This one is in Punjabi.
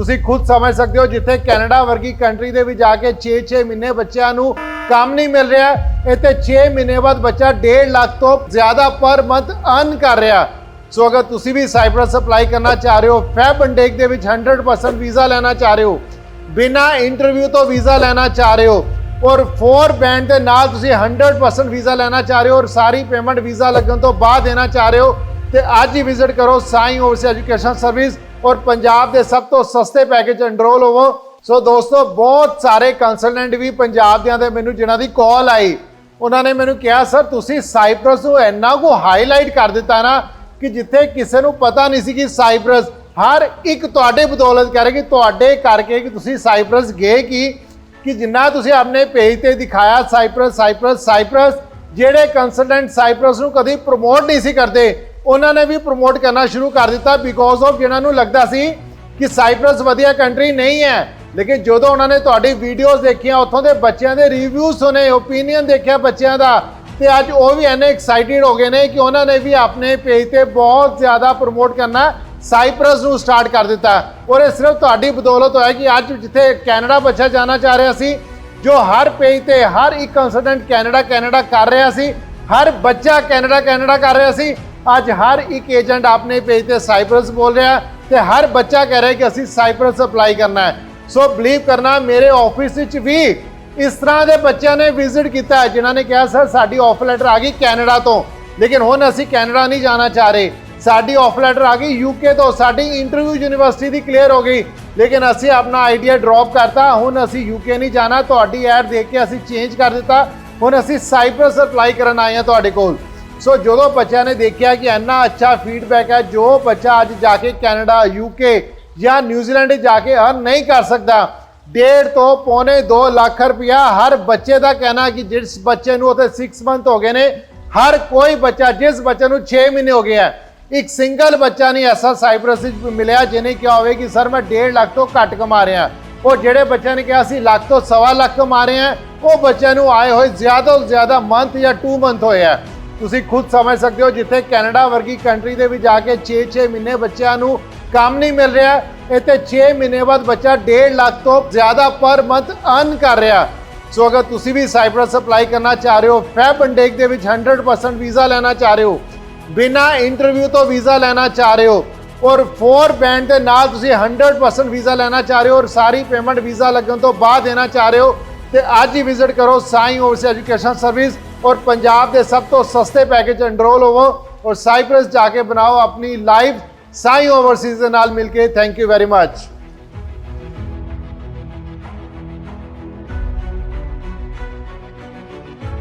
ਤੁਸੀਂ ਖੁਦ ਸਮਝ ਸਕਦੇ ਹੋ ਜਿੱਥੇ ਕੈਨੇਡਾ ਵਰਗੀ ਕੰਟਰੀ ਦੇ ਵਿੱਚ ਜਾ ਕੇ 6-6 ਮਹੀਨੇ ਬੱਚਿਆਂ ਨੂੰ ਕੰਮ ਨਹੀਂ ਮਿਲ ਰਿਹਾ। ਇੱਥੇ 6 ਮਹੀਨੇ ਬਾਅਦ ਬੱਚਾ 1.5 ਲੱਖ ਤੋਂ ਜ਼ਿਆਦਾ ਪਰ ਮੰਥ ਅਰਨ ਕਰ ਰਿਹਾ। ਸੋ ਅਗਰ ਤੁਸੀਂ ਵੀ ਸਾਈਪਰਸ ਅਪਲਾਈ ਕਰਨਾ ਚਾਹ ਰਹੇ ਹੋ, ਫੈਬ ਅੰਡੇਕ ਦੇ ਵਿੱਚ 100% ਵੀਜ਼ਾ ਲੈਣਾ ਚਾਹ ਰਹੇ ਹੋ, ਬਿਨਾ ਇੰਟਰਵਿਊ ਤੋਂ ਵੀਜ਼ਾ ਲੈਣਾ ਚਾਹ ਰਹੇ ਹੋ, ਔਰ 4 ਬੈਂਡ ਦੇ ਨਾਲ ਤੁਸੀਂ 100% ਵੀਜ਼ਾ ਲੈਣਾ ਚਾਹ ਰਹੇ ਹੋ, ਔਰ ਸਾਰੀ ਪੇਮੈਂਟ ਵੀਜ਼ਾ ਲੱਗਣ ਤੋਂ ਬਾਅਦ ਦੇਣਾ ਚਾਹ ਰਹੇ ਹੋ, ਤੇ ਅੱਜ ਹੀ ਵਿਜ਼ਿਟ ਕਰੋ ਸਾਈ ਓਵਰਸੀ ਐਜੂਕੇਸ਼ਨ ਸਰਵਿਸ। ਔਰ ਪੰਜਾਬ ਦੇ ਸਭ ਤੋਂ ਸਸਤੇ ਪੈਕੇਜ ਐਨਰੋਲ ਹੋਵੋ। ਸੋ ਦੋਸਤੋ, ਬਹੁਤ ਸਾਰੇ ਕੰਸਲਟੈਂਟ ਵੀ ਪੰਜਾਬ ਦਿਆਂ ਦੇ ਮੈਨੂੰ ਜਿਨ੍ਹਾਂ ਦੀ ਕਾਲ ਆਈ, ਉਹਨਾਂ ਨੇ ਮੈਨੂੰ ਕਿਹਾ ਸਰ ਤੁਸੀਂ ਸਾਈਪਰਸ ਨੂੰ ਇੰਨਾ ਕੋ ਹਾਈਲਾਈਟ ਕਰ ਦਿੱਤਾ ਨਾ ਕਿ ਜਿੱਥੇ ਕਿਸੇ ਨੂੰ ਪਤਾ ਨਹੀਂ ਸੀ ਕਿ ਸਾਈਪਰਸ ਹਰ ਇੱਕ ਤੁਹਾਡੇ ਬਦੌਲਤ ਕਹਿ ਰਹੇ ਕਿ ਤੁਹਾਡੇ ਕਰਕੇ ਕਿ ਤੁਸੀਂ ਸਾਈਪਰਸ ਗਏ ਕੀ, ਕਿ ਜਿੰਨਾ ਤੁਸੀਂ ਆਪਣੇ ਪੇਜ ਤੇ ਦਿਖਾਇਆ ਸਾਈਪਰਸ ਸਾਈਪਰਸ ਸਾਈਪਰਸ ਜਿਹੜੇ ਕੰਸਲਟੈਂਟ ਸਾਈਪਰਸ ਨੂੰ ਕਦੀ ਪ੍ਰਮੋਟ ਨਹੀਂ ਸੀ ਕਰਦੇ ਉਹਨਾਂ ਨੇ ਵੀ ਪ੍ਰਮੋਟ ਕਰਨਾ ਸ਼ੁਰੂ ਕਰ ਦਿੱਤਾ ਬਿਕੋਜ਼ ਆਫ ਜਿਹਨਾਂ ਨੂੰ ਲੱਗਦਾ ਸੀ ਕਿ ਸਾਈਪਰਸ ਵਧੀਆ ਕੰਟਰੀ ਨਹੀਂ ਹੈ। ਲੇਕਿਨ ਜਦੋਂ ਉਹਨਾਂ ਨੇ ਤੁਹਾਡੀ ਵੀਡੀਓਜ਼ ਦੇਖੀਆਂ, ਉੱਥੋਂ ਦੇ ਬੱਚਿਆਂ ਦੇ ਰਿਵਿਊਜ਼ ਸੁਨੇ ਓਪੀਨੀਅਨ ਦੇਖਿਆ ਬੱਚਿਆਂ ਦਾ, ਤੇ ਅੱਜ ਉਹ ਵੀ ਐਨੇ ਐਕਸਾਈਟਿਡ ਹੋ ਗਏ ਨੇ ਕਿ ਉਹਨਾਂ ਨੇ ਵੀ ਆਪਣੇ ਪੇਜ ਤੇ ਬਹੁਤ ਜ਼ਿਆਦਾ ਪ੍ਰਮੋਟ ਕਰਨਾ ਸਾਈਪਰਸ ਨੂੰ ਸਟਾਰਟ ਕਰ ਦਿੱਤਾ। ਔਰ ਇਹ ਸਿਰਫ ਤੁਹਾਡੀ ਬਦੌਲਤ ਹੋਇਆ ਕਿ ਅੱਜ ਜਿੱਥੇ ਕੈਨੇਡਾ ਬੱਚਾ ਜਾਣਾ ਚਾਹ ਰਿਹਾ ਸੀ, ਜੋ ਹਰ ਪੇਜ ਤੇ ਹਰ ਇੱਕ ਕੰਸਲਟੈਂਟ ਕੈਨੇਡਾ ਕੈਨੇਡਾ ਕਰ ਰਿਹਾ ਸੀ, ਹਰ ਬੱਚਾ ਕੈਨੇਡਾ ਕੈਨੇਡਾ ਕਰ ਰਿਹਾ ਸੀ ਅੱਜ ਹਰ ਇੱਕ ਏਜੰਟ ਆਪਣੇ ਪੇਜ ਤੇ ਸਾਈਪਰਸ ਬੋਲ ਰਿਹਾ ਤੇ ਹਰ ਬੱਚਾ ਕਹਿ ਰਿਹਾ ਕਿ ਅਸੀਂ ਸਾਈਪਰਸ ਅਪਲਾਈ ਕਰਨਾ ਹੈ ਸੋ ਬਲੀਵ ਕਰਨਾ ਮੇਰੇ ਆਫਿਸ ਵਿੱਚ ਵੀ ਇਸ ਤਰ੍ਹਾਂ ਦੇ ਬੱਚਿਆਂ ਨੇ ਵਿਜ਼ਿਟ ਕੀਤਾ ਹੈ ਜਿਨ੍ਹਾਂ ਨੇ ਕਿਹਾ ਸਰ ਸਾਡੀ ਆਫਰ ਲੈਟਰ ਆ ਗਈ ਕੈਨੇਡਾ ਤੋਂ ਲੇਕਿਨ ਹੁਣ ਅਸੀਂ ਕੈਨੇਡਾ ਨਹੀਂ ਜਾਣਾ ਚਾਹ ਰਹੇ ਸਾਡੀ ਆਫਰ ਲੈਟਰ ਆ ਗਈ ਯੂਕੇ ਤੋਂ ਸਾਡੀ ਇੰਟਰਵਿਊ ਯੂਨੀਵਰਸਿਟੀ ਦੀ ਕਲੀਅਰ ਹੋ ਗਈ ਲੇਕਿਨ ਅਸੀਂ ਆਪਣਾ ਆਈਡੀਆ ਡ੍ਰੌਪ ਕਰਤਾ ਹੁਣ ਅਸੀਂ ਯੂਕੇ ਨਹੀਂ ਜਾਣਾ ਤੁਹਾਡੀ ਐਡ ਦੇਖ ਕੇ ਅਸੀਂ ਚੇਂਜ ਕਰ ਦਿੱਤਾ ਹੁਣ ਅਸੀਂ ਸਾਈਪਰਸ ਅਪਲਾਈ ਕਰਨ ਆਏ ਹਾਂ ਤੁਹਾਡੇ ਕੋਲ ਸੋ ਜਦੋਂ ਬੱਚਿਆਂ ਨੇ ਦੇਖਿਆ ਕਿ ਇੰਨਾ ਅੱਛਾ ਫੀਡਬੈਕ ਹੈ, ਜੋ ਬੱਚਾ ਅੱਜ ਜਾ ਕੇ ਕੈਨੇਡਾ ਯੂਕੇ ਜਾਂ ਨਿਊਜ਼ੀਲੈਂਡ ਜਾ ਕੇ ਅਰਨ ਨਹੀਂ ਕਰ ਸਕਦਾ, ਡੇਢ ਤੋਂ ਪੌਣੇ 2 ਲੱਖ ਰੁਪਇਆ ਹਰ ਬੱਚੇ ਦਾ ਕਹਿਣਾ ਕਿ ਜਿਸ ਬੱਚੇ ਨੂੰ ਉਥੇ 6 ਮੰਥ ਹੋ ਗਏ ਨੇ, ਹਰ ਕੋਈ ਬੱਚਾ ਜਿਸ ਬੱਚੇ ਨੂੰ 6 ਮਹੀਨੇ ਹੋ ਗਏ ਹੈ, ਇੱਕ ਸਿੰਗਲ ਬੱਚਾ ਨਹੀਂ ਐਸਾ ਸਾਈਪਰਸ ਵਿੱਚ ਮਿਲਿਆ ਜਿਹਨੇ ਕਿਹਾ ਹੋਵੇ ਕਿ ਸਰ ਮੈਂ 1.5 ਲੱਖ ਤੋਂ ਘੱਟ ਕਮਾ ਰਿਹਾ। ਉਹ ਜਿਹੜੇ ਬੱਚਿਆਂ ਨੇ ਕਿਹਾ ਸੀ ਲੱਖ ਤੋਂ ਸਵਾ ਲੱਖ ਕਮਾ ਰਹੇ ਆ ਉਹ ਬੱਚਿਆਂ ਨੂੰ ਆਏ ਹੋਏ ਜ਼ਿਆਦਾ ਤੋਂ ਜ਼ਿਆਦਾ ਮੰਥ ਜਾਂ 2 ਮੰਥ ਹੋਇਆ ਤੁਸੀਂ ਖੁਦ ਸਮਝ ਸਕਦੇ ਹੋ ਜਿੱਥੇ ਕੈਨੇਡਾ ਵਰਗੀ ਕੰਟਰੀ ਦੇ ਵਿੱਚ ਜਾ ਕੇ 6-6 ਮਹੀਨੇ ਬੱਚਿਆਂ ਨੂੰ ਕੰਮ ਨਹੀਂ ਮਿਲ ਰਿਹਾ, ਇੱਥੇ 6 ਮਹੀਨੇ ਬਾਅਦ ਬੱਚਾ 1.5 ਲੱਖ ਤੋਂ ਜ਼ਿਆਦਾ ਪਰ ਮੰਥ ਅਰਨ ਕਰ ਰਿਹਾ। ਸੋ ਅਗਰ ਤੁਸੀਂ ਵੀ ਸਾਈਪਰਸ ਅਪਲਾਈ ਕਰਨਾ ਚਾਹ ਰਹੇ ਹੋ, ਫੈਬ ਅੰਡੇਕ ਦੇ ਵਿੱਚ 100% ਵੀਜ਼ਾ ਲੈਣਾ ਚਾਹ ਰਹੇ ਹੋ, ਬਿਨਾ ਇੰਟਰਵਿਊ ਤੋਂ ਵੀਜ਼ਾ ਲੈਣਾ ਚਾਹ ਰਹੇ ਹੋ, ਔਰ 4 ਬੈਂਡ ਦੇ ਨਾਲ ਤੁਸੀਂ 100% ਵੀਜ਼ਾ ਲੈਣਾ ਚਾਹ ਰਹੇ ਹੋ, ਔਰ ਸਾਰੀ ਪੇਮੈਂਟ ਵੀਜ਼ਾ ਲੱਗਣ ਤੋਂ ਬਾਅਦ ਦੇਣਾ ਚਾਹ ਰਹੇ ਹੋ, ਤੇ ਅੱਜ ਹੀ ਵਿਜ਼ਿਟ ਕਰੋ ਸਾਈ ਓਵਰਸੀ ਐਜੂਕੇਸ਼ਨ ਸਰਵਿਸ। ਔਰ ਪੰਜਾਬ ਦੇ ਸਭ ਤੋਂ ਸਸਤੇ ਪੈਕੇਜ ਐਨਰੋਲ ਹੋਵੋ ਔਰ ਸਾਈਪਰਸ ਜਾ ਕੇ ਬਣਾਓ ਆਪਣੀ ਲਾਈਫ ਸਾਈ ਓਵਰਸੀਜ਼ ਦੇ ਨਾਲ ਮਿਲ ਕੇ। Thank you very much